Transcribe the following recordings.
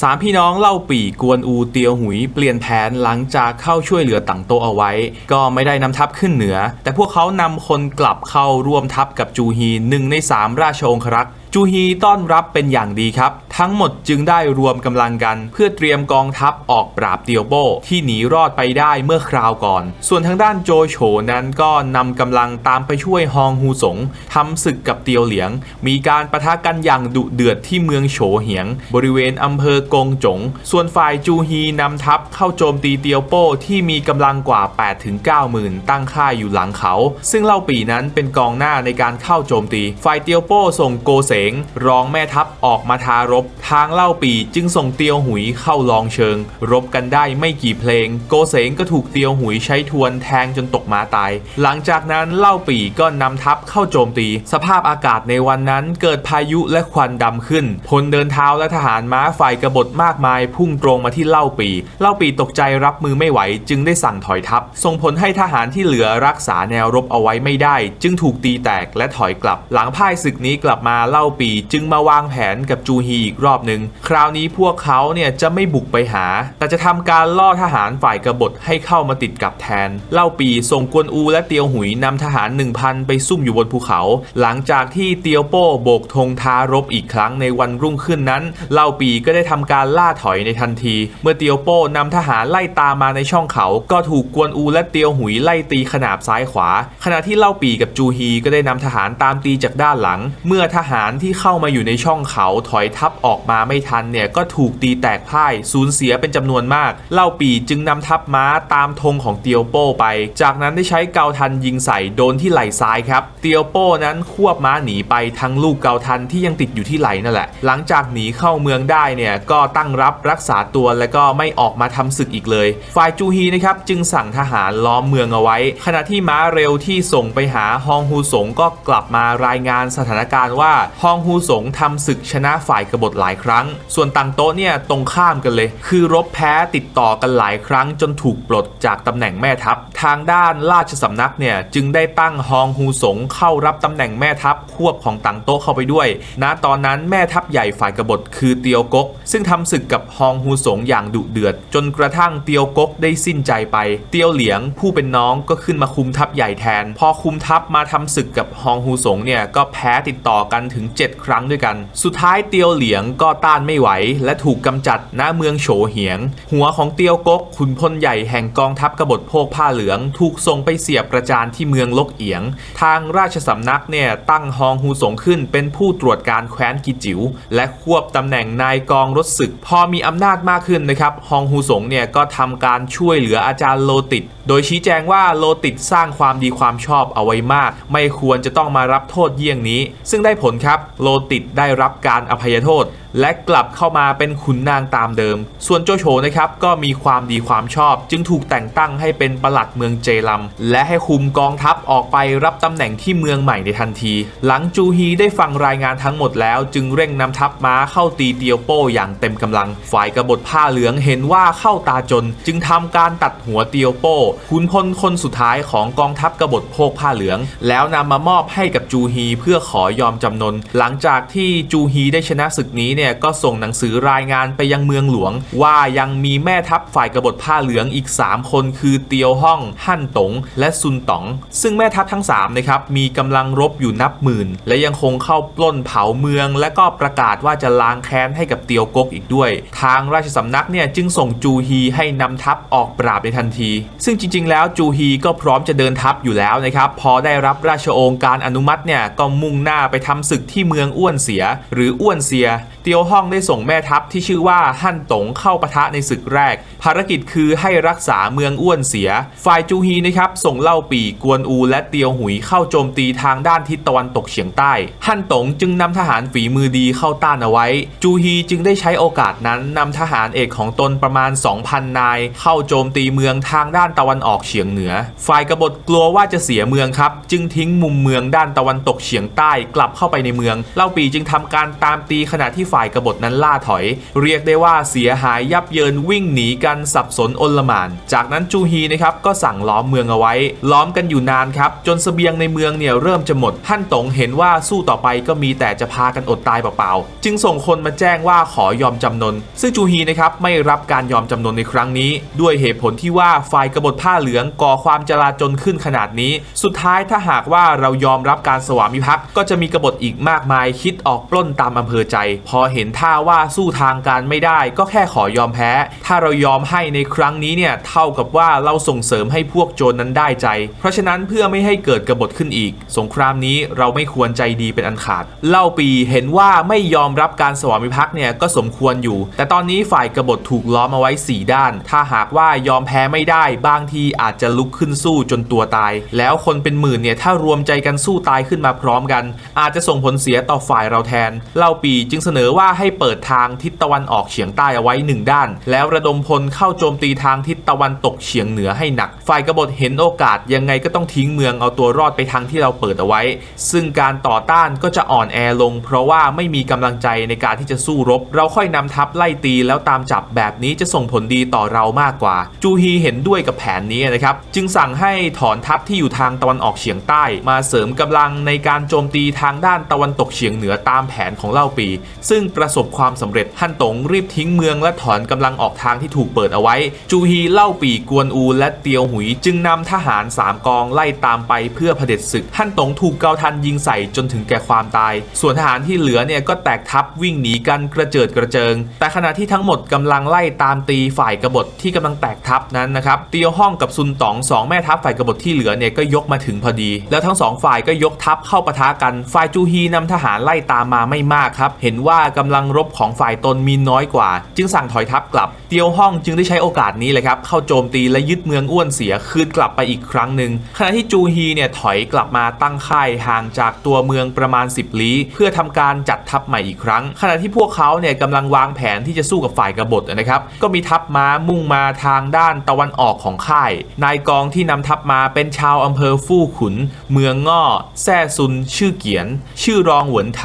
สามพี่น้องเล่าปี่กวนอูเตียวหุยเปลี่ยนแผนหลังจากเข้าช่วยเหลือต่างโตเอาไว้ ก็ไม่ได้นำทัพขึ้นเหนือ แต่พวกเขานำคนกลับเข้าร่วมทัพกับจูฮีหนึ่งในสามราชองครักษ์ จูฮีต้อนรับเป็นอย่างดีครับ ทั้งหมดจึงได้รวมกำลังกัน เพื่อเตรียมกองทัพออกปราบเตียวโบที่หนีรอดไปได้เมื่อคราวก่อน ส่วนทางด้านโจโฉนั้นก็นำกำลังตามไปช่วยฮองฮูสงทำศึกกับเตียวเหลียง มีการประทะกันอย่างดุเดือดที่เมืองโฉเหียง บริเวณอำเภอกงจง ส่วนฝ่ายจูฮีนำทัพเข้าโจมตีเตียวโป้ที่มีกำลังกว่า 8-9หมื่นตั้งค่ายอยู่หลังเขา ซึ่งเล่าปีนั้นเป็นกองหน้าในการเข้าโจมตี ฝ่ายเตียวโป้ส่งโกเสงรองแม่ทัพออกมาทารบ ทางเล่าปีจึงส่งเตียวหุยเข้าลองเชิง รบกันได้ไม่กี่เพลง โกเสงก็ถูกเตียวหุยใช้ทวนแทงจนตกมาตาย หลังจากนั้นเล่าปีก็นำทัพเข้าโจมตี สภาพอากาศในวันนั้นเกิดพายุและควันดำขึ้น พลเดินเท้าและทหารม้าฝ่ายกบฏมากมาย พุ่งตรงมาที่เล่าปี เล่าปีตกใจรับมือไม่ไหว จึงได้สั่งถอยทัพ ส่งผลให้ทหารที่เหลือรักษาแนวรบเอาไว้ไม่ได้ จึงถูกตีแตกและถอยกลับ หลังพ่ายศึกนี้กลับมาเล่าปีจึงมาวางแผนกับจูฮีอีกรอบหนึ่งคราวนี้พวกเขาเนี่ยจะไม่บุกไปหา แต่จะทำการล่อทหารฝ่ายกบฏให้เข้ามาติดกับแทน เล่าปีส่งกวนอูและเตียวหุยนำทหาร 1,000 ไปซุ่มอยู่บนภูเขา หลังจากที่เตียวโป้โบกธงท้ารบอีกครั้งในวันรุ่งขึ้นนั้น เล่าปีก็ได้ทำการล่าถอยในทันที เมื่อเตียวโป้นำทหารไล่ตามมาในช่องเขา ก็ถูกกวนอูและเตียวหุยไล่ตีขนาบซ้ายขวา ขณะที่เล่าปีกับจูฮีก็ได้นำทหารตามตีจากด้านหลัง เมื่อทหารที่เข้ามาอยู่ในช่องเขาถอยทัพออกมาไม่ทันเนี่ยก็ถูกตีแตกพ่ายสูญเสียเป็นจำนวนมาก เล่าปีจึงนำทัพม้าตามธงของเตียวโป้ไป จากนั้นได้ใช้เกาทันยิงใส่โดนที่ไหล่ซ้ายครับ เตียวโป้นั้นควบม้าหนีไปทั้งลูกเกาทันที่ยังติดอยู่ที่ไหล่นั่นแหละ หลังจากหนีเข้าเมืองได้เนี่ยก็ตั้งรับรักษาตัวและก็ไม่ออกมาทำศึกอีกเลย ฝ่ายจูฮีนะครับจึงสั่งทหารล้อมเมืองเอาไว้ ขณะที่ม้าเร็วที่ส่งไปหาฮองฮูสงก็กลับมารายงานสถานการณ์ว่าฮองฮูสงทำศึกชนะฝ่ายกบฏหลายครั้ง ส่วนตังโต๊ะเนี่ยตรงข้ามกันเลย คือรบแพ้ติดต่อกันหลายครั้งจนถูกปลดจากตำแหน่งแม่ทัพ ทางด้านราชสำนักเนี่ยจึงได้ตั้งฮองฮูสงเข้ารับตำแหน่งแม่ทัพควบของตังโต๊ะเข้าไปด้วย ณ ตอนนั้นแม่ทัพใหญ่ฝ่ายกบฏคือเตียวกก ซึ่งทำศึกกับฮองฮูสงอย่างดุเดือด จนกระทั่งเตียวกกได้สิ้นใจไป เตียวเหลียงผู้เป็นน้องก็ขึ้นมาคุมทัพใหญ่แทน พอคุมทัพมาทำศึกกับฮองฮูสงเนี่ยก็แพ้ติดต่อกันถึง7 ครั้งด้วยกัน สุดท้ายเตียวเหลียงก็ต้านไม่ไหว และถูกกำจัดณเมืองโฉเหียง หัวของเตียวกกขุนพลใหญ่แห่งกองทัพกบฏโพกผ้าเหลือง ถูกส่งไปเสียบประจานที่เมืองลกเอียง ทางราชสำนักเนี่ยตั้งฮองฮูสงขึ้นเป็นผู้ตรวจการแคว้นกิจิว และควบตำแหน่งนายกองรถศึก พอมีอำนาจมากขึ้นนะครับฮองฮูสงเนี่ยก็ทำการช่วยเหลืออาจารย์โลติดโดยชี้แจงว่าโลติดสร้างความดีความชอบเอาไว้มาก ไม่ควรจะต้องมารับโทษเยี่ยงนี้ ซึ่งได้ผลครับโลติดได้รับการอภัยโทษและกลับเข้ามาเป็นขุนนางตามเดิม ส่วนโจโฉนะครับก็มีความดีความชอบ จึงถูกแต่งตั้งให้เป็นประหลัดเมืองเจลัม และให้คุมกองทัพออกไปรับตำแหน่งที่เมืองใหม่ในทันที หลังจูฮีได้ฟังรายงานทั้งหมดแล้วจึงเร่งนำทัพม้าเข้าตีเตียวโป้อย่างเต็มกำลัง ฝ่ายกบฏผ้าเหลืองเห็นว่าเข้าตาจน จึงทำการตัดหัวเตียวโป้ขุนพลคนสุดท้ายของกองทัพกบฏโพกผ้าเหลือง แล้วนำมามอบให้กับจูฮีเพื่อขอยอมจำนน หลังจากที่จูฮีได้ชนะศึกนี้เนี่ยก็ส่งหนังสือรายงานไปยังเมืองหลวง ว่ายังมีแม่ทัพฝ่ายกบฏผ้าเหลืองอีก 3 คนคือเตียวฮ่องฮั่นตง และซุนต๋อง ซึ่งแม่ทัพทั้ง3นะครับมีกำลังรบอยู่นับหมื่น และยังคงเข้าปล้นเผาเมือง และก็ประกาศว่าจะล้างแค้นให้กับเตียวกกอีกด้วย ทางราชสำนักเนี่ยจึงส่งจูฮีให้นำทัพออกปราบในทันที ซึ่งจริง ๆ แล้วจูฮีก็พร้อมจะเดินทัพอยู่แล้วนะครับพอได้รับราชโองการอนุมัติเนี่ยก็มุ่งหน้าไปทำศึกที่เมืองอ้วนเสีย หรืออ้วนเสียเตียวฮ่องได้ส่งแม่ทัพที่ชื่อว่าฮั่นตงเข้าปะทะในศึกแรก ภารกิจคือให้รักษาเมืองอ้วนเสีย ฝ่ายจูฮีนะครับส่งเล่าปีกวนอูและเตียวหุยเข้าโจมตีทางด้านทิศตะวันตกเฉียงใต้ ฮั่นตงจึงนำทหารฝีมือดีเข้าต้านเอาไว้ จูฮีจึงได้ใช้โอกาสนั้นนำทหารเอกของตนประมาณ 2,000 นาย เข้าโจมตีเมืองทางด้านตะวันออกเฉียงเหนือ ฝ่ายกบฏกลัวว่าจะเสียเมืองครับ จึงทิ้งมุมเมืองด้านตะวันตกเฉียงใต้กลับเข้าไปในเมือง เล่าปีจึงทำการตามตีขณะที่ฝ่ายฝ่ายกบฏนั้นล่าถอย เรียกได้ว่าเสียหายยับเยินวิ่งหนีกันสับสนอนลมาน จากนั้นจูฮีนะครับก็สั่งล้อมเมืองเอาไว้ ล้อมกันอยู่นานครับ จนเสบียงในเมืองเนี่ยเริ่มจะหมดฮั่นตงเห็นว่าสู้ต่อไปก็มีแต่จะพากันอดตายเปล่าๆ จึงส่งคนมาแจ้งว่าขอยอมจำนน ซึ่งจูฮีนะครับไม่รับการยอมจำนนในครั้งนี้ ด้วยเหตุผลที่ว่าฝ่ายกบฏผ้าเหลืองก่อความจลาจลขึ้นขนาดนี้ สุดท้ายถ้าหากว่าเรายอมรับการสวามิภักดิ์ก็จะมีกบฏอีกมากมายคิดออกปล้นตามอำเภอใจ พอเห็นท่าว่าสู้ทางการไม่ได้ ก็แค่ขอยอมแพ้ ถ้าเรายอมให้ในครั้งนี้เนี่ยเท่ากับว่าเราส่งเสริมให้พวกโจรนั้นได้ใจ เพราะฉะนั้นเพื่อไม่ให้เกิดกบฏขึ้นอีก สงครามนี้เราไม่ควรใจดีเป็นอันขาด เล่าปีเห็นว่าไม่ยอมรับการสวามิภักดิ์เนี่ยก็สมควรอยู่ แต่ตอนนี้ฝ่ายกบฏถูกล้อมเอาไว้ 4 ด้าน ถ้าหากว่ายอมแพ้ไม่ได้บางทีอาจจะลุกขึ้นสู้จนตัวตาย แล้วคนเป็นหมื่นเนี่ยถ้ารวมใจกันสู้ตายขึ้นมาพร้อมกัน อาจจะส่งผลเสียต่อฝ่ายเราแทน เล่าปีจึงเสนอว่าให้เปิดทางทิศตะวันออกเฉียงใต้เอาไว้หนึ่งด้าน แล้วระดมพลเข้าโจมตีทางทิศตะวันตกเฉียงเหนือให้หนัก ฝ่ายกบฏเห็นโอกาสยังไงก็ต้องทิ้งเมืองเอาตัวรอดไปทางที่เราเปิดเอาไว้ ซึ่งการต่อต้านก็จะอ่อนแอลง เพราะว่าไม่มีกำลังใจในการที่จะสู้รบ เราค่อยนำทัพไล่ตีแล้วตามจับแบบนี้จะส่งผลดีต่อเรามากกว่า จูฮีเห็นด้วยกับแผนนี้นะครับ จึงสั่งให้ถอนทัพที่อยู่ทางตะวันออกเฉียงใต้ มาเสริมกำลังในการโจมตีทางด้านตะวันตกเฉียงเหนือตามแผนของเล่าปี ซึ่งประสบความสำเร็จฮั่นตงรีบทิ้งเมืองและถอนกำลังออกทางที่ถูกเปิดเอาไว้ จูฮีเล่าปีกวนอูและเตียวหุย จึงนำทหารสามกองไล่ตามไปเพื่อเผด็จศึกฮั่นตงถูกเกาทันยิงใส่จนถึงแก่ความตาย ส่วนทหารที่เหลือเนี่ยก็แตกทัพวิ่งหนีกันกระเจิดกระเจิง แต่ขณะที่ทั้งหมดกำลังไล่ตามตีฝ่ายกบฏที่กำลังแตกทัพนั้นนะครับเตียวห้องกับซุนต๋องสองแม่ทัพฝ่ายกบฏที่เหลือเนี่ยก็ยกมาถึงพอดี แล้วทั้งสองฝ่ายก็ยกทัพเข้าปะทะกันฝ่ายจูฮีนำทหารไล่ตามมาไม่มากครับเห็นว่ากำลังรบของฝ่ายตนมีน้อยกว่า จึงสั่งถอยทัพกลับ เตียวห้องจึงได้ใช้โอกาสนี้เลยครับเข้าโจมตีและยึดเมืองอ้วนเสียคืนกลับไปอีกครั้งหนึ่งขณะที่จูฮีเนี่ยถอยกลับมาตั้งค่ายห่างจากตัวเมืองประมาณ 10 ลี้ เพื่อทำการจัดทัพใหม่อีกครั้ง ขณะที่พวกเขาเนี่ยกำลังวางแผนที่จะสู้กับฝ่ายกบฏนะครับก็มีทัพม้ามุ่งมาทางด้านตะวันออกของค่าย นายกองที่นำทัพมาเป็นชาวอำเภอฟู่ขุน เมืองง่อแซ่ซุน ชื่อเกียน ชื่อรองหวนไถ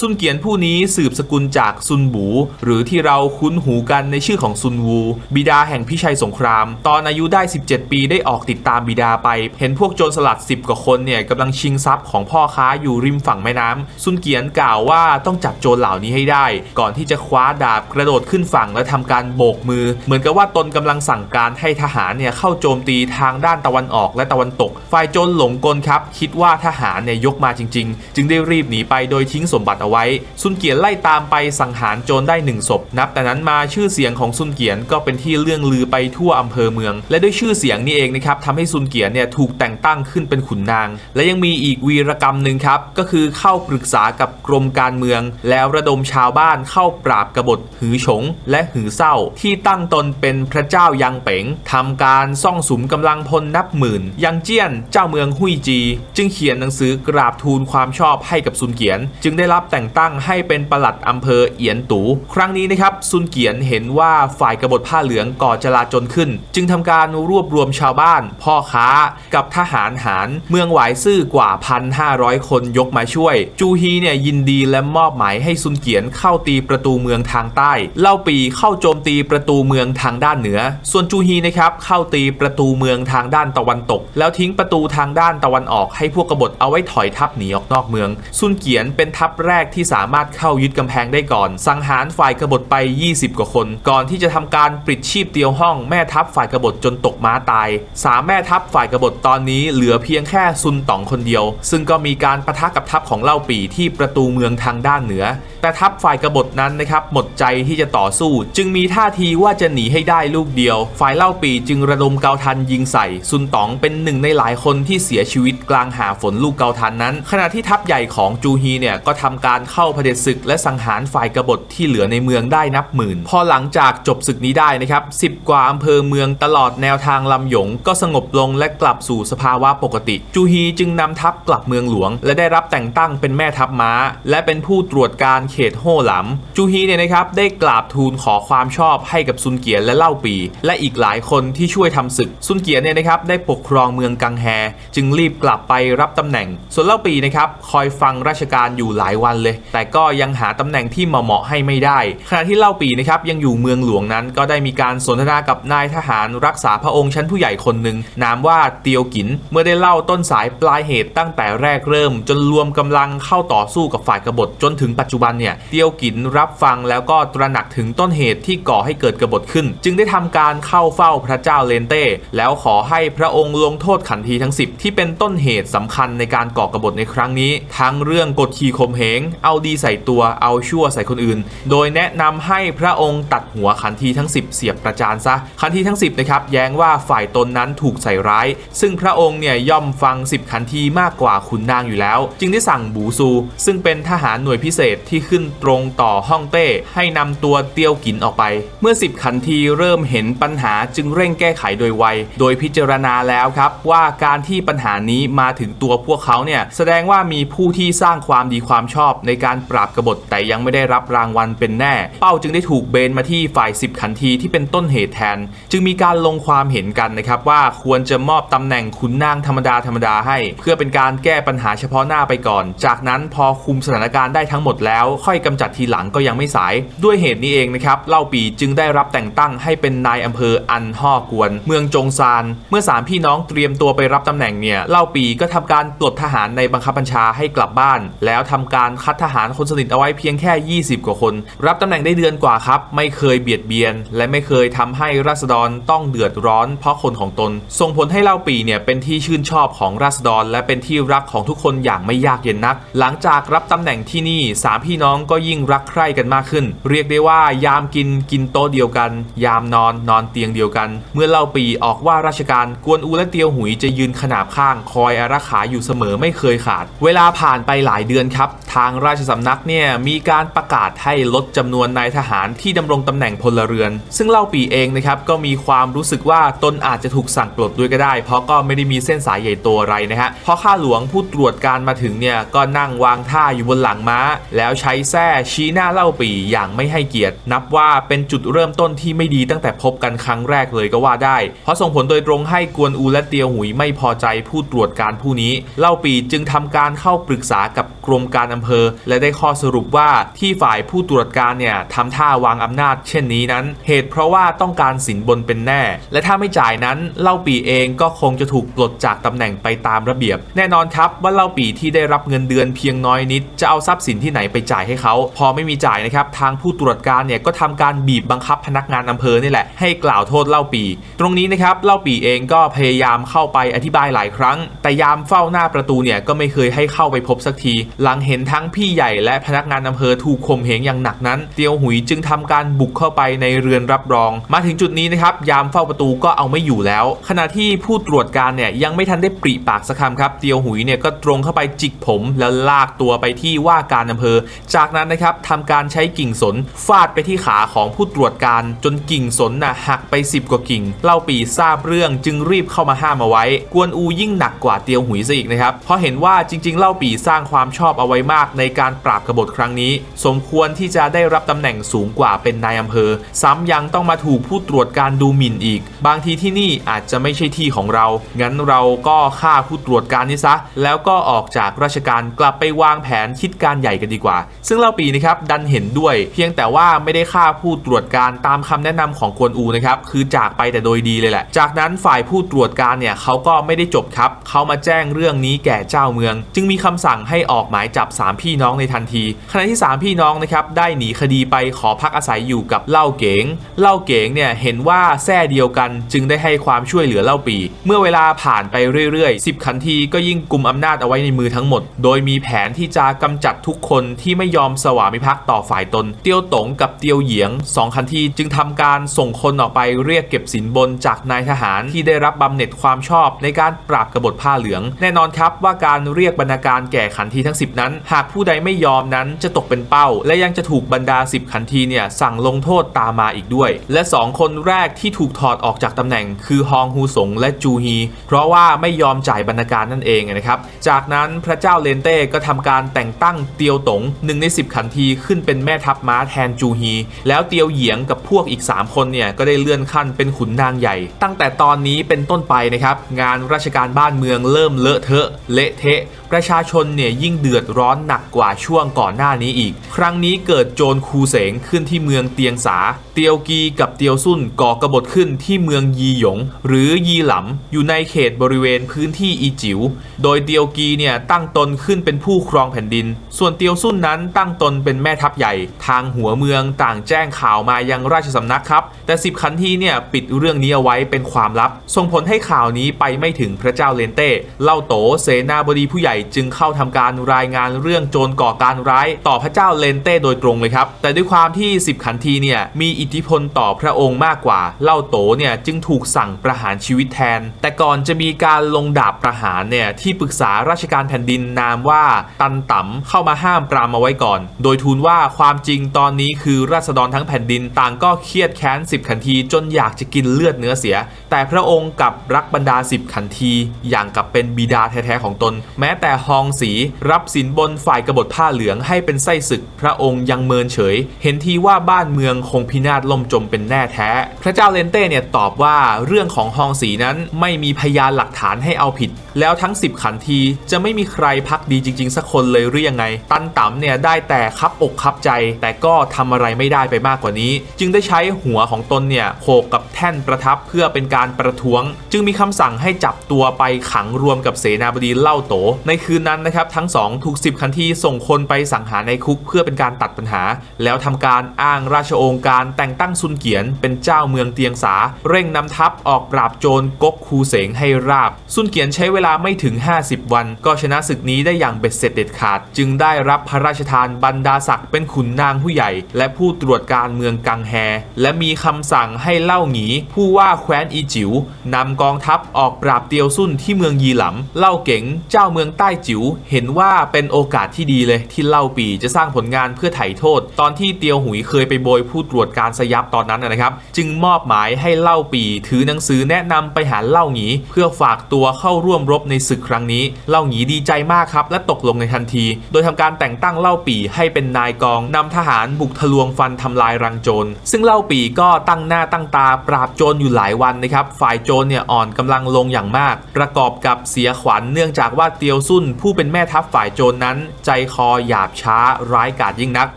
ซุนเกียนผู้นี้สืบสกุลจากซุนบู หรือที่เราคุ้นหูกันในชื่อของซุนวู บิดาแห่งพิชัยสงคราม ตอนอายุได้ 17 ปีได้ออกติดตามบิดาไป เห็นพวกโจรสลัด 10 กว่าคนเนี่ยกำลังชิงทรัพย์ของพ่อค้าอยู่ริมฝั่งแม่น้ำซุนเกียนกล่าวว่าต้องจับโจรเหล่านี้ให้ได้ ก่อนที่จะคว้าดาบกระโดดขึ้นฝั่งและทำการโบกมือ เหมือนกับว่าตนกำลังสั่งการให้ทหารเนี่ยเข้าโจมตีทางด้านตะวันออกและตะวันตก ฝ่ายโจรหลงกลครับ คิดว่าทหารเนี่ยยกมาจริง ๆ จึงได้รีบหนีไปโดยทิ้งสมบัติเอาไว้ ซุนเกียนไล่ตามไปสังหารโจรได้หนึ่งศพนับแต่นั้นมาชื่อเสียงของซุนเกียนก็เป็นที่เลื่องลือไปทั่วอำเภอเมือง และด้วยชื่อเสียงนี่เองนะครับทำให้ซุนเกียนเนี่ยถูกแต่งตั้งขึ้นเป็นขุนนาง และยังมีอีกวีรกรรมหนึ่งครับก็คือเข้าปรึกษากับกรมการเมือง แล้วระดมชาวบ้านเข้าปราบกบฏหือฉง และหือเศร้า ที่ตั้งตนเป็นพระเจ้ายังเป๋งทำการซ่องสุมกำลังพลนับหมื่น ยังเจี้ยนเจ้าเมืองหุยจี จึงเขียนหนังสือกราบทูลความชอบให้กับซุนเกียน จึงได้รับแต่งตั้งให้เป็นประหลัดอำเภอเอียนตู ครั้งนี้นะครับซุนเกียนเห็นว่าฝ่ายกบฏผ้าเหลืองก่อจลาจลขึ้น จึงทำการรวบรวมชาวบ้าน พ่อค้ากับทหารหารเมืองหวายซื่อกว่า 1,500 คนยกมาช่วย จูฮีเนี่ยยินดีและมอบหมายให้ซุนเกียนเข้าตีประตูเมืองทางใต้ เล่าปีเข้าโจมตีประตูเมืองทางด้านเหนือ ส่วนจูฮีนะครับเข้าตีประตูเมืองทางด้านตะวันตก แล้วทิ้งประตูทางด้านตะวันออกให้พวกกบฏเอาไว้ถอยทัพหนีออกนอกเมือง ซุนเกียนเป็นทัพแรกที่สามารถเข้ายึดกำแพงได้ก่อน สังหารฝ่ายกบฏไป 20 กว่าคน ก่อนที่จะทำการปลิดชีพเตียวห้องแม่ทัพฝ่ายกบฏจนตกม้าตาย สามแม่ทัพฝ่ายกบฏตอนนี้เหลือเพียงแค่ซุนต๋องคนเดียว ซึ่งก็มีการปะทะกับทัพของเล่าปีที่ประตูเมืองทางด้านเหนือ แต่ทัพฝ่ายกบฏนั้นนะครับหมดใจที่จะต่อสู้ จึงมีท่าทีว่าจะหนีให้ได้ลูกเดียว ฝ่ายเล่าปีจึงระดมเกาทันยิงใส่ ซุนต๋องเป็นหนึ่งในหลายคนที่เสียชีวิตกลางหาฝนลูกเกาทันนั้น ขณะที่ทัพใหญ่ของจูฮีเนี่ยก็ทำการเข้าเผด็จศึกและสังหารฝ่ายกบฏที่เหลือในเมืองได้นับหมื่น พอหลังจากจบศึกนี้ได้นะครับสิบกว่าอำเภอเมืองตลอดแนวทางลำหยง ก็สงบลงและกลับสู่สภาวะปกติ จูฮีจึงนำทัพกลับเมืองหลวง และได้รับแต่งตั้งเป็นแม่ทัพม้า และเป็นผู้ตรวจการเขตโฮหลำจูฮีเนี่ยนะครับได้กราบทูลขอความชอบให้กับซุนเกียและเล่าปี และอีกหลายคนที่ช่วยทำศึก ซุนเกียเนี่ยนะครับได้ปกครองเมืองกังแฮ จึงรีบกลับไปรับตำแหน่ง ส่วนเล่าปีนะครับคอยฟังราชการอยู่หลายวันเลย แต่ก็ยังหาตำำแหน่งที่เหมาะให้ไม่ได้ ขณะที่เล่าปีนะครับยังอยู่เมืองหลวงนั้น ก็ได้มีการสนทนากับนายทหารรักษาพระองค์ชั้นผู้ใหญ่คนหนึ่งนามว่าเตียวกิน เมื่อได้เล่าต้นสายปลายเหตุตั้งแต่แรกเริ่ม จนรวมกำลังเข้าต่อสู้กับฝ่ายกบฏจนถึงปัจจุบันเนี่ยเตียวกินรับฟังแล้วก็ตระหนักถึงต้นเหตุที่ก่อให้เกิดกบฏขึ้น จึงได้ทำการเข้าเฝ้าพระเจ้าเลนเต้ แล้วขอให้พระองค์ลงโทษขันทีทั้ง 10 ที่เป็นต้นเหตุสำคัญในการก่อกบฏในครั้งนี้ ทั้งเรื่องกดขี่ข่มเหงเอาดีใส่ตัวเอาชั่วใส่คนอื่น โดยแนะนำให้พระองค์ตัดหัวขันทีทั้ง 10 เสียบประจานซะ ขันทีทั้ง 10นะครับแย้งว่าฝ่ายตนนั้นถูกใส่ร้าย ซึ่งพระองค์เนี่ยย่อมฟัง 10 ขันทีมากกว่าขุนนางอยู่แล้ว จึงได้สั่งบูซู ซึ่งเป็นทหารหน่วยพิเศษที่ขึ้นตรงต่อฮ่องเต้ ให้นำตัวเตียวกินออกไป เมื่อ 10 ขันทีเริ่มเห็นปัญหาจึงเร่งแก้ไขโดยไว โดยพิจารณาแล้วครับว่าการที่ปัญหานี้มาถึงตัวพวกเขาเนี่ยแสดงว่ามีผู้ที่สร้างความดีความชอบในการปราบกบฏแต่ยังไม่ได้รับรางวัลเป็นแน่ เป้าจึงได้ถูกเบนมาที่ฝ่าย 10 ขันทีที่เป็นต้นเหตุแทน จึงมีการลงความเห็นกันนะครับว่าควรจะมอบตำแหน่งขุนนางธรรมดาธรรมดาให้ เพื่อเป็นการแก้ปัญหาเฉพาะหน้าไปก่อน จากนั้นพอคุมสถานการณ์ได้ทั้งหมดแล้ว ค่อยกำจัดทีหลังก็ยังไม่สาย ด้วยเหตุนี้เองนะครับเล่าปีจึงได้รับแต่งตั้งให้เป็นนายอำเภออันฮ่อกวน เมืองจงซานเมื่อสามพี่น้องเตรียมตัวไปรับตำแหน่งเนี่ยเล่าปีก็ทำการปลดทหารในบังคับบัญชาให้กลับบ้าน แล้วทำการคัดทหารคนสนิทเอาไว้เพียงแค่ 20 กว่าคน รับตำแหน่งได้เดือนกว่าครับ ไม่เคยเบียดเบียน และไม่เคยทำให้ราษฎรต้องเดือดร้อน เพราะคนของตน ส่งผลให้เล่าปีเนี่ยเป็นที่ชื่นชอบของราษฎร และเป็นที่รักของทุกคนอย่างไม่ยากเย็นนัก หลังจากรับตำแหน่งที่นี่สามพี่น้องก็ยิ่งรักใคร่กันมากขึ้น เรียกได้ว่ายามกินกินโต๊ะเดียวกัน ยามนอนนอนเตียงเดียวกัน เมื่อเล่าปีออกว่าราชการกวนอูและเตียวหุยจะยืนขนาบข้างคอยอารักขาอยู่เสมอไม่เคยขาด เวลาผ่านไปหลายเดือนครับ ทางราชสำนักเนี่ยมีีการประกาศให้ลดจำนวนนายทหารที่ดำรงตำแหน่งพลเรือน ซึ่งเล่าปีเองนะครับก็มีความรู้สึกว่าตนอาจจะถูกสั่งปลดด้วยก็ได้ เพราะก็ไม่ได้มีเส้นสายใหญ่โตอะไรนะฮะเพราะข้าหลวงผู้ตรวจการมาถึงเนี่ยก็นั่งวางท่าอยู่บนหลังม้า แล้วใช้แส้ชี้หน้าเล่าปีอย่างไม่ให้เกียรติ นับว่าเป็นจุดเริ่มต้นที่ไม่ดีตั้งแต่พบกันครั้งแรกเลยก็ว่าได้ เพราะส่งผลโดยตรงให้กวนอูและเตียวหุยไม่พอใจผู้ตรวจการผู้นี้ เล่าปีจึงทำการเข้าปรึกษากับกรมการอำเภอ และได้ข้อสรุปว่าที่ฝ่ายผู้ตรวจการเนี่ยทำท่าวางอำนาจเช่นนี้นั้น เหตุเพราะว่าต้องการสินบนเป็นแน่ และถ้าไม่จ่ายนั้นเล่าปีเองก็คงจะถูกปลดจากตำแหน่งไปตามระเบียบ แน่นอนครับว่าเล่าปีที่ได้รับเงินเดือนเพียงน้อยนิด จะเอาทรัพย์สินที่ไหนไปจ่ายให้เขา พอไม่มีจ่ายนะครับทางผู้ตรวจการเนี่ยก็ทำการบีบบังคับพนักงานอำเภอนี่แหละให้กล่าวโทษเล่าปี ตรงนี้นะครับเล่าปีเองก็พยายามเข้าไปอธิบายหลายครั้ง แต่ยามเฝ้าหน้าประตูเนี่ยก็ไม่เคยให้เข้าไปพบสักที หลังเห็นทั้งพี่ใหญ่และพนักงานอำเภอถูกข่มเหงอย่างหนักนั้น เตียวหุยจึงทำการบุกเข้าไปในเรือนรับรอง มาถึงจุดนี้นะครับยามเฝ้าประตูก็เอาไม่อยู่แล้ว ขณะที่ผู้ตรวจการเนี่ยยังไม่ทันได้ปริปากสักคำครับ เตียวหุยเนี่ยก็ตรงเข้าไปจิกผมแล้วลากตัวไปที่ว่าการอำเภอ จากนั้นนะครับทำการใช้กิ่งสนฟาดไปที่ขาของผู้ตรวจการ จนกิ่งสนน่ะหักไป 10 กว่ากิ่ง เล่าปีทราบเรื่องจึงรีบเข้ามาห้ามเอาไว้ กวนอูยิ่งหนักกว่าเตียวหุยซะอีกนะครับเพราะเห็นว่าจริง ๆ เล่าปีสร้างความชอบเอาไว้มากในการปราบกบฏครั้งนี้สมควรที่จะได้รับตำแหน่งสูงกว่าเป็นนายอำเภอ ซ้ำยังต้องมาถูกผู้ตรวจการดูหมิ่นอีก บางทีที่นี่อาจจะไม่ใช่ที่ของเรา งั้นเราก็ฆ่าผู้ตรวจการนี้ซะ แล้วก็ออกจากราชการกลับไปวางแผนคิดการใหญ่กันดีกว่า ซึ่งเล่าปีนะครับดันเห็นด้วย เพียงแต่ว่าไม่ได้ฆ่าผู้ตรวจการตามคำแนะนำของกวนอูนะครับคือจากไปแต่โดยดีเลยแหละ จากนั้นฝ่ายผู้ตรวจการเนี่ยเขาก็ไม่ได้จบครับเขามาแจ้งเรื่องนี้แก่เจ้าเมือง จึงมีคำสั่งให้ออกหมายจับ 3 พี่น้องในทันทีขณะที่3 พี่น้องนะครับได้หนีคดีไปขอพักอาศัยอยู่กับเล่าเก๋งเล่าเก๋งเนี่ยเห็นว่าแท้เดียวกันจึงได้ให้ความช่วยเหลือเล่าปี เมื่อเวลาผ่านไปเรื่อยๆ 10ขันทีก็ยิ่งกลุ่มอำนาจเอาไว้ในมือทั้งหมด โดยมีแผนที่จะกำจัดทุกคนที่ไม่ยอมสวามิภักดิ์ต่อฝ่ายตน เตียวตงกับเตียวเหยียงสองขันทีจึงทำการส่งคนออกไปเรียกเก็บสินบนจากนายทหารที่ได้รับบำเหน็จความชอบในการปราบกบฏผ้าเหลือง แน่นอนครับว่าการเรียกบรรณาการแก่ขันทีทั้ง 10 นั้น หากผู้ใดไม่ยอมนั้นจะตกเป็นเป้า และยังจะถูกบรรดา 10 ขันทีเนี่ยสั่งลงโทษตามมาอีกด้วย และ 2 คนแรกที่ถูกถอดออกจากตำแหน่ง คือฮองฮูสงและจูฮี เพราะว่าไม่ยอมจ่ายบรรณาการนั่นเองนะครับ จากนั้นพระเจ้าเลนเต้ก็ทำการแต่งตั้งเตียวตงหนึ่งใน 10 ขันทีขึ้นเป็นแม่ทัพม้าแทนจูฮี แล้วเตียวเหยียงกับพวกอีก 3 คนเนี่ยก็ได้เลื่อนขั้นเป็นขุนนางใหญ่ ตั้งแต่ตอนนี้เป็นต้นไปนะครับงานราชการบ้านเมืองเริ่มเลอะเทอะเละเทะ ประชาชนเนี่ยยิ่งเดือดร้อนหนักกว่าช่วงก่อนหน้านี้อีก ครั้งนี้เกิดโจรคูเสงขึ้นที่เมืองเตียงสา เตียวกีกับเตียวซุ่นก่อกบฏขึ้นที่เมืองยีหยง หรือยีหลำอยู่ในเขตบริเวณพื้นที่อีจิ๋วโดยเตียวกีเนี่ยตั้งตนขึ้นเป็นผู้ครองแผ่นดิน ส่วนเตียวซุ่นนั้นตั้งตนเป็นแม่ทัพใหญ่ ทางหัวเมืองต่างแจ้งข่าวมายังราชสำนักครับ แต่สิบขันทีเนี่ยปิดเรื่องนี้เอาไว้เป็นความลับ ส่งผลให้ข่าวนี้ไปไม่ถึงพระเจ้าเลนเต้เล่าโตเสนาบดีผู้ใหญ่จึงเข้าทำการรายงานเรื่องโจรก่อการร้ายต่อพระเจ้าเลนเต้โดยตรงเลยครับ แต่ด้วยความที่สิบขันทีเนี่ยมีอิทธิพลต่อพระองค์มากกว่า เล่าโตเนี่ยจึงถูกสั่งประหารชีวิตแทน แต่ก่อนจะมีการลงดาบประหารเนี่ยที่ปรึกษาราชการแผ่นดินนามว่าตันต๋ำเข้ามาห้ามปรามเอาไว้ก่อน โดยทูลว่าความจริงตอนนี้คือราษฎรทั้งแผ่นดินต่างก็เครียดแค้นสิบขันทีจนอยากจะกินเลือดเนื้อเสีย แต่พระองค์กับรักบรรดาสิบขันที อย่างกับเป็นบิดาแท้ๆของตน แม้แต่ฮองสีรับสินบนฝ่ายกบฏผ้าเหลืองให้เป็นไส้ศึกพระองค์ยังเมินเฉย เห็นทีว่าบ้านเมืองคงพินาศล่มจมเป็นแน่แท้ พระเจ้าเลนเต้เนี่ยตอบว่าเรื่องของฮองสีนั้นไม่มีพยานหลักฐานให้เอาผิด แล้วทั้ง 10 ขันทีจะไม่มีใครพักดีจริง ๆ สักคนเลยหรือยังไง ตันตั๋มเนี่ยได้แต่คับอกคับใจ แต่ก็ทำอะไรไม่ได้ไปมากกว่านี้ จึงได้ใช้หัวของตนเนี่ยโขกกับแท่นประทับเพื่อเป็นการประท้วง จึงมีคำสั่งให้จับตัวไปขังรวมกับเสนาบดีเล่าโต ในคืนนั้นนะครับทั้งสองถูก 10 ขันทีส่งคนไปสังหารในคุกเพื่อเป็นการตัดปัญหา แล้วทำการอ้างราชโองการแต่งตั้งซุนเกียน เป็นเจ้าเมืองเตียงสา เร่งนำทัพออกปราบโจรก๊กคูเสงให้ราบซุนเกียนใช้เวลาไม่ถึง 50 วัน ก็ชนะศึกนี้ได้อย่างเบ็ดเสร็จเด็ดขาด จึงได้รับพระราชทานบรรดาศักดิ์เป็นขุนนางผู้ใหญ่ และผู้ตรวจการเมืองกังแฮ และมีคำสั่งให้เล่าหงี ผู้ว่าแคว้นอีจิ๋วนำกองทัพออกปราบเตียวซุ่นที่เมืองยีหลำเล่าเก๋งเจ้าเมืองใต้จิ๋วเห็นว่าเป็นโอกาสที่ดีเลยที่เล่าปีจะสร้างผลงานเพื่อไถ่โทษ ตอนที่เตียวหุยเคยไปโบยผู้ตรวจการสยับตอนนั้นนะครับ จึงมอบหมายให้เล่าปีถือหนังสือแนะนำไปหาเล่าหงี เพื่อฝากตัวเข้าร่วมรบในศึกครั้งนี้ เล่าหงีดีใจมากครับ และตกลงในทันที โดยทำการแต่งตั้งเล่าปีให้เป็นนายกองนำทหารบุกทะลวงฟันทำลายรังโจร ซึ่งเล่าปีก็ตั้งหน้าตั้งตาปราบโจรอยู่หลายวันนะครับ ฝ่ายโจรเนี่ยอ่อนกำลังลงอย่างมาก ประกอบกับเสียขวัญเนื่องจากว่าเตียวซุ่นผู้เป็นแม่ทัพฝ่ายโจรนั้น ใจคอหยาบช้าร้ายกาจยิ่งนัก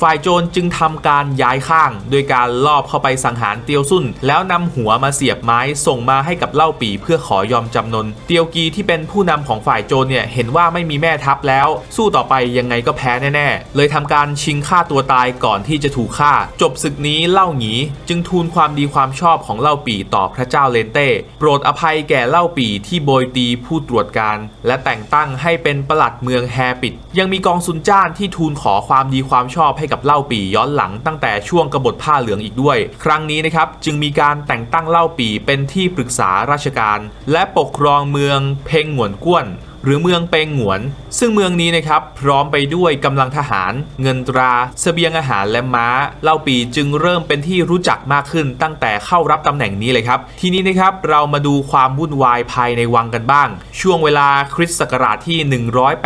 ฝ่ายโจรจึงทำการย้ายข้าง โดยการลอบเข้าไปสังหารเตียวซุ่น แล้วนำหัวมาเสียบไม้ส่งมาให้กับเล่าปีเพื่อขอยอมจำนน เตียวกีที่เป็นผู้นำของฝ่ายโจรเนี่ยเห็นว่าไม่มีแม่ทัพแล้ว สู้ต่อไปยังไงก็แพ้แน่ๆ เลยทำการชิงฆ่าตัวตายก่อนที่จะถูกฆ่า จบศึกนี้เล่าหงีจึงทูลความดีความชอบของเล่าปีต่อพระเจ้าเลนเต้โปรดอภัยแก่เล่าปีที่โบยตีผู้ตรวจการ และแต่งตั้งให้เป็นประหลัดเมืองแฮปิด ยังมีกองซุนจ้านที่ทูลขอความดีความชอบให้กับเล่าปีย้อนหลังตั้งแต่ช่วงกบฏผ้าเหลืองอีกด้วย ครั้งนี้นะครับจึงมีการแต่งตั้งเล่าปีเป็นที่ปรึกษาราชการ และปกครองเมืองเพงหงวนก้วน หรือเมืองเปงหวน ซึ่งเมืองนี้นะครับพร้อมไปด้วยกำลังทหาร เงินตราเสบียงอาหารและม้า เล่าปีจึงเริ่มเป็นที่รู้จักมากขึ้นตั้งแต่เข้ารับตำแหน่งนี้เลยครับ ทีนี้นะครับเรามาดูความวุ่นวายภายในวังกันบ้าง ช่วงเวลาคริสต์ศักราชที่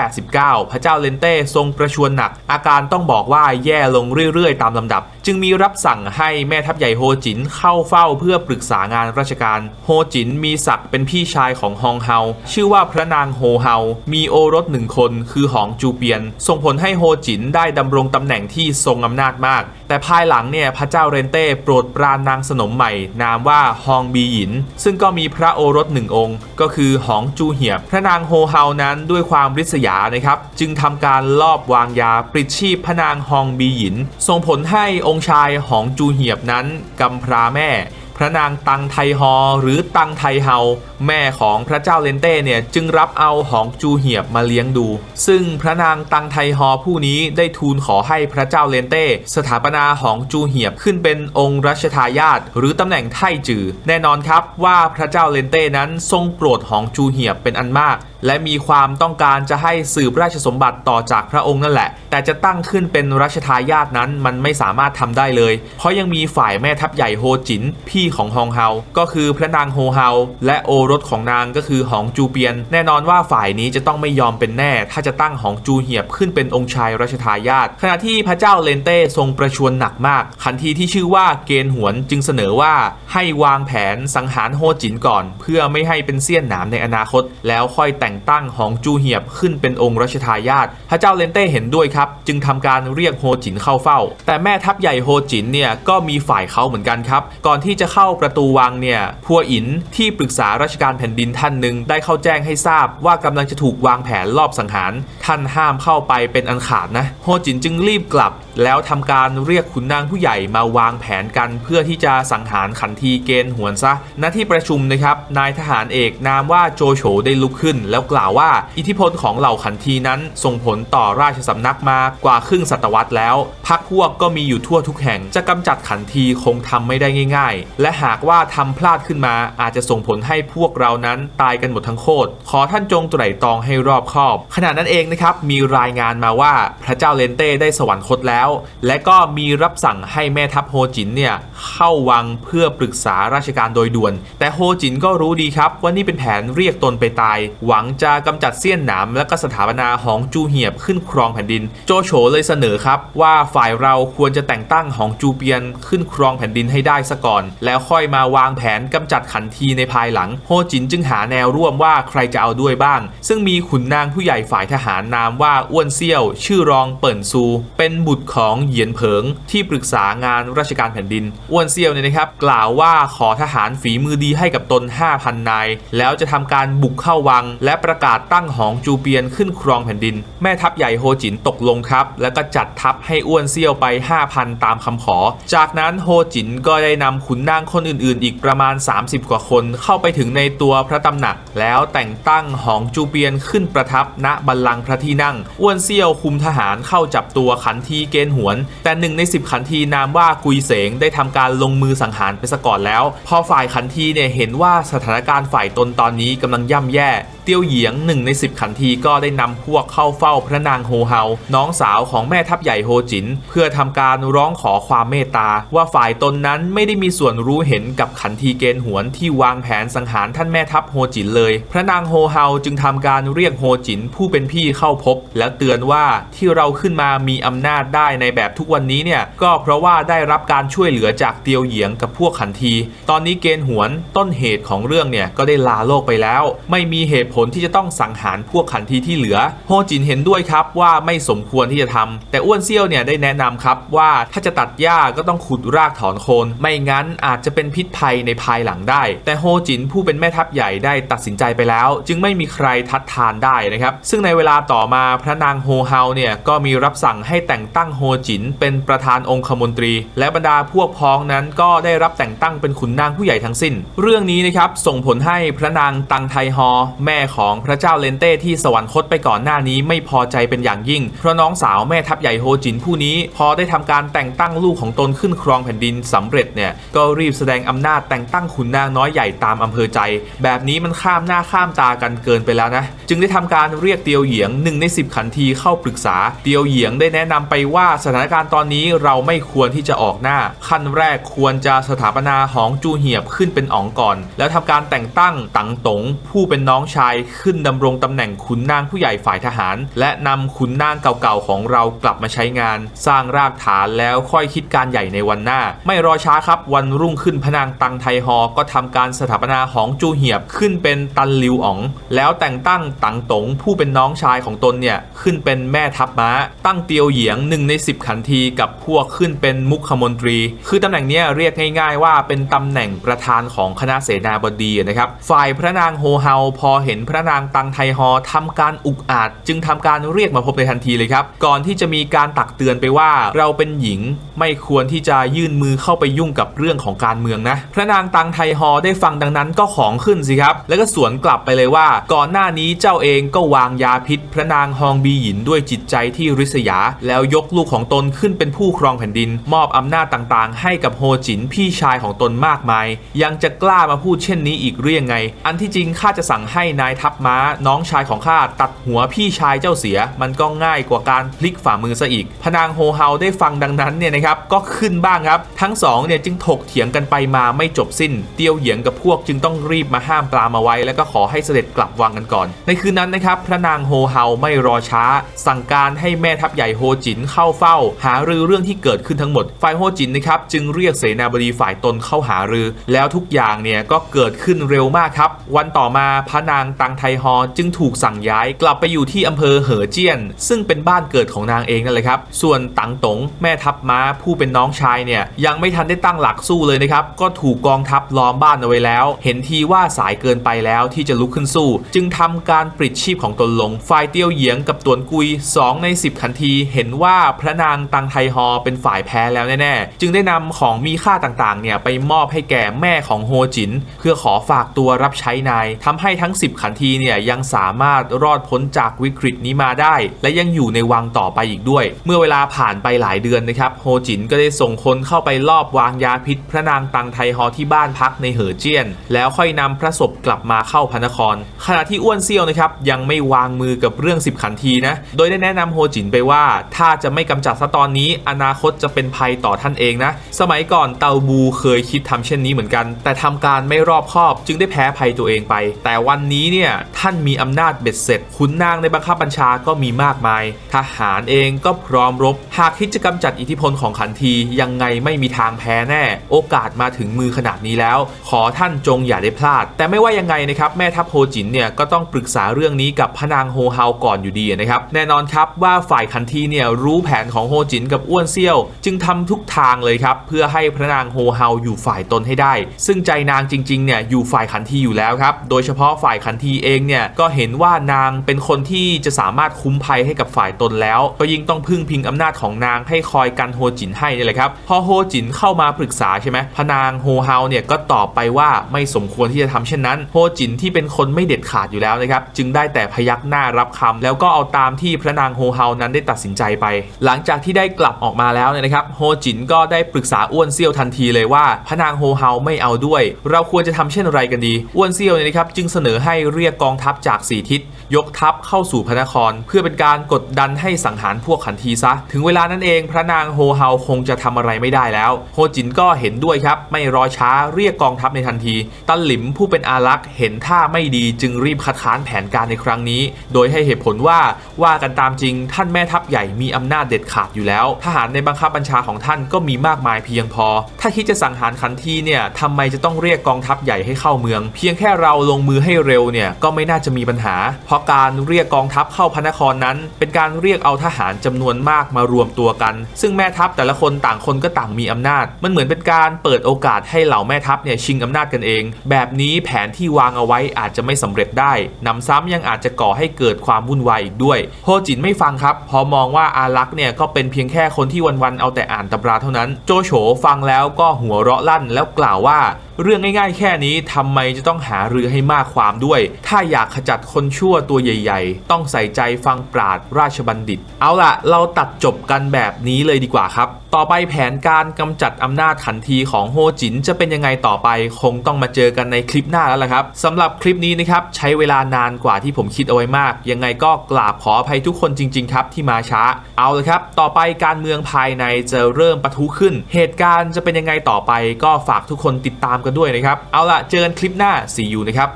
189 พระเจ้าเลนเต้ทรงประชวรหนัก อาการต้องบอกว่าแย่ลงเรื่อยๆ ตามลำดับ จึงมีรับสั่งให้แม่ทัพใหญ่โฮจินเข้าเฝ้าเพื่อปรึกษางานราชการ โฮจินมีศักดิ์เป็นพี่ชายของฮองเฮาชื่อว่าพระนางโฮเฮา มีโอรสหนึ่งคนคือหองจูเปียน ส่งผลให้โฮจินได้ดำรงตำแหน่งที่ทรงอำนาจมาก แต่ภายหลังเนี่ยพระเจ้าเรนเต้โปรดปรานนางสนมใหม่ นามว่าฮองบีหยิน ซึ่งก็มีพระโอรสหนึ่งองค์ ก็คือหองจูเหียบ พระนางโฮเฮานั้นด้วยความริษยานะครับจึงทำการลอบวางยาปลิดชีพพระนางฮองบีหยิน ส่งผลให้องค์ชายหองจูเหียบนั้นกำพร้าแม่ พระนางตังไทฮอหรือตังไทเฮาแม่ของพระเจ้าเลนเต้เนี่ยจึงรับเอาหองจูเหียบมาเลี้ยงดู ซึ่งพระนางตังไทฮอผู้นี้ได้ทูลขอให้พระเจ้าเลนเต้ สถาปนาหองจูเหียบขึ้นเป็นองค์รัชทายาทหรือตำแหน่งไทจือ แน่นอนครับว่าพระเจ้าเลนเต้นั้นทรงโปรดหองจูเหียบเป็นอันมาก และมีความต้องการจะให้สืบราชสมบัติต่อจากพระองค์นั่นแหละ แต่จะตั้งขึ้นเป็นรัชทายาทนั้นมันไม่สามารถทำได้เลย เพราะยังมีฝ่ายแม่ทัพใหญ่โฮจิน พี่ของฮองเฮา ก็คือพระนางโฮเฮา และโอรสของนางก็คือหองจูเปียน แน่นอนว่าฝ่ายนี้จะต้องไม่ยอมเป็นแน่ ถ้าจะตั้งหองจูเหียบขึ้นเป็นองค์ชายรัชทายาทขณะที่พระเจ้าเลนเต้ทรงประชวรหนักมากขันทีที่ชื่อว่าเกณฑ์หวนจึงเสนอว่าให้วางแผนสังหารโฮจินก่อน เพื่อไม่ให้เป็นเสี้ยนหนามในอนาคต แล้วค่อยแต่งตั้งหองจูเหียบขึ้นเป็นองค์รัชทายาทพระเจ้าเลนเต้เห็นด้วยครับ จึงทำการเรียกโฮจินเข้าเฝ้า แต่แม่ทัพใหญ่โฮจินเนี่ยก็มีฝ่ายเขาเหมือนกันครับ ก่อนที่จะเข้าประตูวังเนี่ยพัวอินที่ปรึกษาราชการแผ่นดินท่านหนึ่งได้เข้าแจ้งให้ทราบว่ากำลังจะถูกวางแผนลอบสังหาร ท่านห้ามเข้าไปเป็นอันขาดนะโฮจินจึงรีบกลับ แล้วทำการเรียกขุนนางผู้ใหญ่มาวางแผนกัน เพื่อที่จะสังหารขันทีเกณฑ์หวนซะณที่ประชุมนะครับนายทหารเอกนามว่าโจโฉได้ลุกขึ้นแลแล้วกล่าวว่า อิทธิพลของเหล่าขันทีนั้นส่งผลต่อราชสำนักมากว่าครึ่งศตวรรษแล้วพักพวกก็มีอยู่ทั่วทุกแห่งจะกำจัดขันทีคงทำไม่ได้ง่าย ๆ และหากว่าทำพลาดขึ้นมา อาจจะส่งผลให้พวกเรานั้นตายกันหมดทั้งโคตรขอท่านจงไตร่ตรองให้รอบคอบ ขณะนั้นเองนะครับมีรายงานมาว่าพระเจ้าเลนเต้ได้สวรรคตแล้ว และก็มีรับสั่งให้แม่ทัพโฮจินเนี่ยเข้าวังเพื่อปรึกษาราชการโดยด่วน แต่โฮจินก็รู้ดีครับว่านี่เป็นแผนเรียกตนไปตาย หวังงจะกำจัดเสี้ยนหนามและก็สถาปนาหองจูเหียบขึ้นครองแผ่นดิน โจโฉเลยเสนอครับ ว่าฝ่ายเราควรจะแต่งตั้งหองจูเปียนขึ้นครองแผ่นดินให้ได้ซะก่อน แล้วค่อยมาวางแผนกำจัดขันทีในภายหลัง โฮจินจึงหาแนวร่วมว่าใครจะเอาด้วยบ้าง ซึ่งมีขุนนางผู้ใหญ่ฝ่ายทหารนามว่าอ้วนเซี่ยว ชื่อรองเปิ่นซู เป็นบุตรของเหยียนเผิง ที่ปรึกษางานราชการแผ่นดินอ้วนเซี่ยวเนี่ยนะครับ กล่าวว่าขอทหารฝีมือดีให้กับตน 5,000 นาย แล้วจะทำการบุกเข้าวังและประกาศตั้งหองจูเปียนขึ้นครองแผ่นดิน แม่ทัพใหญ่โฮจินตกลงครับ แล้วก็จัดทัพให้อ้วนเซี่ยวไป 5,000 ตามคำขอ จากนั้นโฮจินก็ได้นำขุนนางคนอื่นๆ อีกประมาณ 30 กว่าคนเข้าไปถึงในตัวพระตำหนัก แล้วแต่งตั้งหองจูเปียนขึ้นประทับณบัลลังก์พระที่นั่ง อ้วนเซี่ยวคุมทหารเข้าจับตัวขันทีเกณฑ์หวน แต่หนึ่งใน 10 ขันทีนามว่ากุยเสงได้ทำการลงมือสังหารไปซะก่อนแล้ว พอฝ่ายขันทีเนี่ยเห็นว่าสถานการณ์ฝ่ายตนตอนนี้กำลังย่ำแย่ เตียวเหยียงหนึ่งใน 10 ขันทีก็ได้นำพวกเข้าเฝ้าพระนางโฮเฮา น้องสาวของแม่ทัพใหญ่โฮจิน เพื่อทำการร้องขอความเมตตา ว่าฝ่ายตนนั้นไม่ได้มีส่วนรู้เห็นกับขันทีเกณฑ์หวนที่วางแผนสังหารท่านแม่ทัพโฮจินเลย พระนางโฮเฮาจึงทำการเรียกโฮจินผู้เป็นพี่เข้าพบ แล้วเตือนว่าที่เราขึ้นมามีอำนาจได้ในแบบทุกวันนี้เนี่ยก็เพราะว่าได้รับการช่วยเหลือจากเตียวเหยียงกับพวกขันที ตอนนี้เกณฑ์หวนต้นเหตุของเรื่องเนี่ยก็ได้ลาโลกไปแล้ว ไม่มีเหตุผลที่จะต้องสังหารพวกขันทีที่เหลือ โฮจินเห็นด้วยครับว่าไม่สมควรที่จะทำแต่อ้วนเซี่ยวเนี่ยได้แนะนำครับว่าถ้าจะตัดหญ้าก็ต้องขุดรากถอนโคน ไม่งั้นอาจจะเป็นพิษภัยในภายหลังได้ แต่โฮจินผู้เป็นแม่ทัพใหญ่ได้ตัดสินใจไปแล้ว จึงไม่มีใครทัดทานได้นะครับ ซึ่งในเวลาต่อมาพระนางโฮเฮาเนี่ยก็มีรับสั่งให้แต่งตั้งโฮจินเป็นประธานองคมนตรี และบรรดาพวกพ้องนั้นก็ได้รับแต่งตั้งเป็นขุนนางผู้ใหญ่ทั้งสิ้น เรื่องนี้นะครับส่งผลให้พระนางตังไทฮอ แม่ของพระเจ้าเลนเต้ที่สวรรคตไปก่อนหน้านี้ไม่พอใจเป็นอย่างยิ่ง เพราะน้องสาวแม่ทัพใหญ่โฮจินผู้นี้ พอได้ทำการแต่งตั้งลูกของตนขึ้นครองแผ่นดินสำเร็จเนี่ยก็รีบแสดงอำนาจแต่งตั้งขุนนางน้อยใหญ่ตามอำเภอใจ แบบนี้มันข้ามหน้าข้ามตากันเกินไปแล้วนะ จึงได้ทำการเรียกเตียวเหยียงหนึ่งใน 10 ขันทีเข้าปรึกษาเตียวเหยียงได้แนะนำไปว่าสถานการณ์ตอนนี้เราไม่ควรที่จะออกหน้า ขั้นแรกควรจะสถาปนาหองจูเหียบขึ้นเป็นอ๋องก่อน แล้วทำการแต่งตั้งตังตงผู้เป็นน้องชายขึ้นดำรงตำแหน่งขุนนางผู้ใหญ่ฝ่ายทหาร และนำขุนนางเก่าๆของเรากลับมาใช้งาน สร้างรากฐานแล้วค่อยคิดการใหญ่ในวันหน้า ไม่รอช้าครับวันรุ่งขึ้นพระนางตังไทฮอก็ทำการสถาปนาหองจูเหียบขึ้นเป็นตันลิวอ๋อง แล้วแต่งตั้งตังตงผู้เป็นน้องชายของตนเนี่ยขึ้นเป็นแม่ทัพม้า ตั้งเตียวเหยียงหนึ่งใน 10 ขันทีกับพวกขึ้นเป็นมุขมนตรี คือตำแหน่งนี้เรียกง่าย ๆ ว่าเป็นตำแหน่งประธานของคณะเสนาบดีนะครับฝ่ายพระนางโฮเฮาพอเห็นพระนางตังไทฮอทำการอุกอาจ จึงทำการเรียกมาพบในทันทีเลยครับ ก่อนที่จะมีการตักเตือนไปว่าเราเป็นหญิงไม่ควรที่จะยื่นมือเข้าไปยุ่งกับเรื่องของการเมืองนะ พระนางตังไทฮอได้ฟังดังนั้นก็ของขึ้นสิครับ แล้วก็สวนกลับไปเลยว่า ก่อนหน้านี้เจ้าเองก็วางยาพิษ พระนางฮองบีหยินด้วยจิตใจที่ริษยา แล้วยกลูกของตนขึ้นเป็นผู้ครองแผ่นดิน มอบอำนาจต่างๆ ให้กับโฮจินพี่ชายของตนมากมาย ยังจะกล้ามาพูดเช่นนี้อีกเรื่องไง อันที่จริงข้าจะสั่งให้นายทัพม้าน้องชายของข้าตัดหัวพี่ชายเจ้าเสีย มันก็ง่ายกว่าการพลิกฝ่ามือซะอีกพระนางโฮเฮาได้ฟังดังนั้นเนี่ยนะครับก็ขึ้นบ้างครับ ทั้งสองเนี่ยจึงถกเถียงกันไปมาไม่จบสิ้น เตียวเหยียงกับพวกจึงต้องรีบมาห้ามปรามาไว้ แล้วก็ขอให้เสด็จกลับวังกันก่อน ในคืนนั้นนะครับพระนางโฮเฮาไม่รอช้า สั่งการให้แม่ทัพใหญ่โฮจินเข้าเฝ้า หารือเรื่องที่เกิดขึ้นทั้งหมด ฝ่ายโฮจินนะครับจึงเรียกเสนาบดีฝ่ายตนเข้าหารือ แล้วทุกอย่างเนี่ยก็เกิดขึ้นเร็วมากครับ วันต่อมาพระนางตังไทฮอจึงถูกสั่งย้ายกลับไปอยู่ที่อำเภอเหอเจี้ยน ซึ่งเป็นบ้านเกิดของนางเองนั่นแหละครับ ส่วนตังตงแม่ทัพม้าผู้เป็นน้องชายเนี่ยยังไม่ทันได้ตั้งหลักสู้เลยนะครับ ก็ถูกกองทัพล้อมบ้านเอาไว้แล้ว เห็นทีว่าสายเกินไปแล้วที่จะลุกขึ้นสู้ จึงทำการปลิดชีพของตนลง ฝ่ายเตี้ยวเหยียงกับตวนกุย 2 ใน 10ขันที เห็นว่าพระนางตังไทฮอเป็นฝ่ายแพ้แล้วแน่ๆ จึงได้นำของมีค่าต่างๆเนี่ยไปมอบให้แก่แม่ของโฮจิน เพื่อขอฝากตัวรับใช้นายทำให้ทั้ง 10 ขันทีเนี่ยยังสามารถรอดพ้นจากวิกฤตนี้มาได้ และยังอยู่ในวังต่อไปอีกด้วย เมื่อเวลาผ่านไปหลายเดือนนะครับโฮจินก็ได้ส่งคนเข้าไปลอบวางยาพิษ พระนางตังไทฮอที่บ้านพักในเหอเจียน แล้วค่อยนำพระศพกลับมาเข้าพระนคร ขณะที่อ้วนเซี่ยวนะครับยังไม่วางมือกับเรื่อง10ขันทีนะโดยได้แนะนำโฮจินไปว่า ถ้าจะไม่กำจัดซะตอนนี้ อนาคตจะเป็นภัยต่อท่านเองนะสมัยก่อนเตาบูเคยคิดทำเช่นนี้เหมือนกัน แต่ทำการไม่รอบคอบ จึงได้แพ้ภัยตัวเองไป แต่วันนี้เนี่ยท่านมีอำนาจเบ็ดเสร็จขุนนางในบังคับบัญชาก็มีมากมาย ทหารเองก็พร้อมรบ หากคิดจะกำจัดอิทธิพลของขันทียังไงไม่มีทางแพ้แน่ โอกาสมาถึงมือขนาดนี้แล้ว ขอท่านจงอย่าได้พลาด แต่ไม่ว่ายังไงนะครับแม่ทัพโฮจินเนี่ยก็ต้องปรึกษาเรื่องนี้กับพระนางโฮเฮาก่อนอยู่ดีนะครับแน่นอนครับว่าฝ่ายขันทีเนี่ยรู้แผนของโฮจินกับอ้วนเซี่ยว จึงทำทุกทางเลยครับเพื่อให้พระนางโฮเฮาอยู่ฝ่ายตนให้ได้ ซึ่งใจนางจริงๆเนี่ยอยู่ฝ่ายขันทีอยู่แล้วครับโดยเฉพาะฝ่ายขันทีเองเนี่ยก็เห็นว่านางเป็นคนที่จะสามารถคุ้มภัยให้กับฝ่ายตนแล้ว ก็ยิ่งต้องพึ่งพิงอำนาจของนางให้คอยกันโฮจินให้นี่แหละครับพอโฮจินเข้ามาปรึกษาใช่ไหมพระนางโฮเฮาเนี่ยก็ตอบไปว่าไม่สมควรที่จะทำเช่นนั้นโฮจินที่เป็นคนไม่เด็ดขาดอยู่แล้วนะครับจึงได้แต่พยักหน้ารับคำแล้วก็เอาตามที่พระนางโฮเฮานั้นได้ตัดสินใจไป หลังจากที่ได้กลับออกมาแล้วเนี่ยนะครับโฮจินก็ได้ปรึกษาอ้วนเซี่ยวทันทีเลยว่าพระนางโฮเฮาไม่เอาด้วย เราควรจะทำเช่นไรกันดีอ้วนเซี่ยวเนี่ยนะครับจึงเสนอให้เรียกกองทัพจากสี่ทิศ ยกทัพเข้าสู่พระนคร เพื่อเป็นการกดดันให้สังหารพวกขันทีซะ ถึงเวลานั้นเองพระนางโฮเฮาคงจะทำอะไรไม่ได้แล้ว โฮจินก็เห็นด้วยครับ ไม่รอช้าเรียกกองทัพในทันที ตันหลิมผู้เป็นอารักษ์เห็นท่าไม่ดีจึงรีบคัดค้านแผนการในครั้งนี้ โดยให้เหตุผลว่าว่ากันตามจริง ท่านแม่ทัพใหญ่มีอำนาจเด็ดขาดอยู่แล้ว ทหารในบังคับบัญชาของท่านก็มีมากมายเพียงพอ ถ้าคิดจะสังหารขันทีเนี่ยทำไมจะต้องเรียกกองทัพใหญ่ให้เข้าเมือง เพียงแค่เราลงมือให้เร็วเนี่ยก็็ไม่น่าจะมีปัญหา เพราะการเรียกกองทัพเข้าพระนครนั้น เป็นการเรียกเอาทหารจำนวนมากมารวมตัวกัน ซึ่งแม่ทัพแต่ละคนต่างคนก็ต่างมีอำนาจ มันเหมือนเป็นการเปิดโอกาสให้เหล่าแม่ทัพเนี่ยชิงอำนาจกันเอง แบบนี้แผนที่วางเอาไว้อาจจะไม่สำเร็จได้นำซ้ำยังอาจจะก่อให้เกิดความวุ่นวายอีกด้วยโฮจินไม่ฟังครับพอมองว่าอารักษ์เนี่ยก็เป็นเพียงแค่คนที่วันๆเอาแต่อ่านตำราเท่านั้น โจโฉฟังแล้วก็หัวเราะลั่นแล้วกล่าวว่า เรื่องง่ายๆ แค่นี้ทำไมจะต้องหาเรือให้มากความด้วย ถ้าอยากขจัดคนชั่วตัวใหญ่ ๆ ต้องใส่ใจฟังปราดราชบัณฑิต เอาล่ะ เราตัดจบกันแบบนี้เลยดีกว่าครับต่อไปแผนการกำจัดอำนาจขันทีของโฮจินจะเป็นยังไงต่อไป คงต้องมาเจอกันในคลิปหน้าแล้วล่ะครับสำหรับคลิปนี้นะครับใช้เวลานานกว่าที่ผมคิดเอาไว้มาก ยังไงก็กราบขออภัยทุกคนจริง ๆ ครับที่มาช้า เอาเลยครับ ต่อไปการเมืองภายในจะเริ่มปะทุขึ้น เหตุการณ์จะเป็นยังไงต่อไป ก็ฝากทุกคนติดตามกันด้วยนะครับ เอาล่ะเจอกันคลิปหน้า see you นะครับ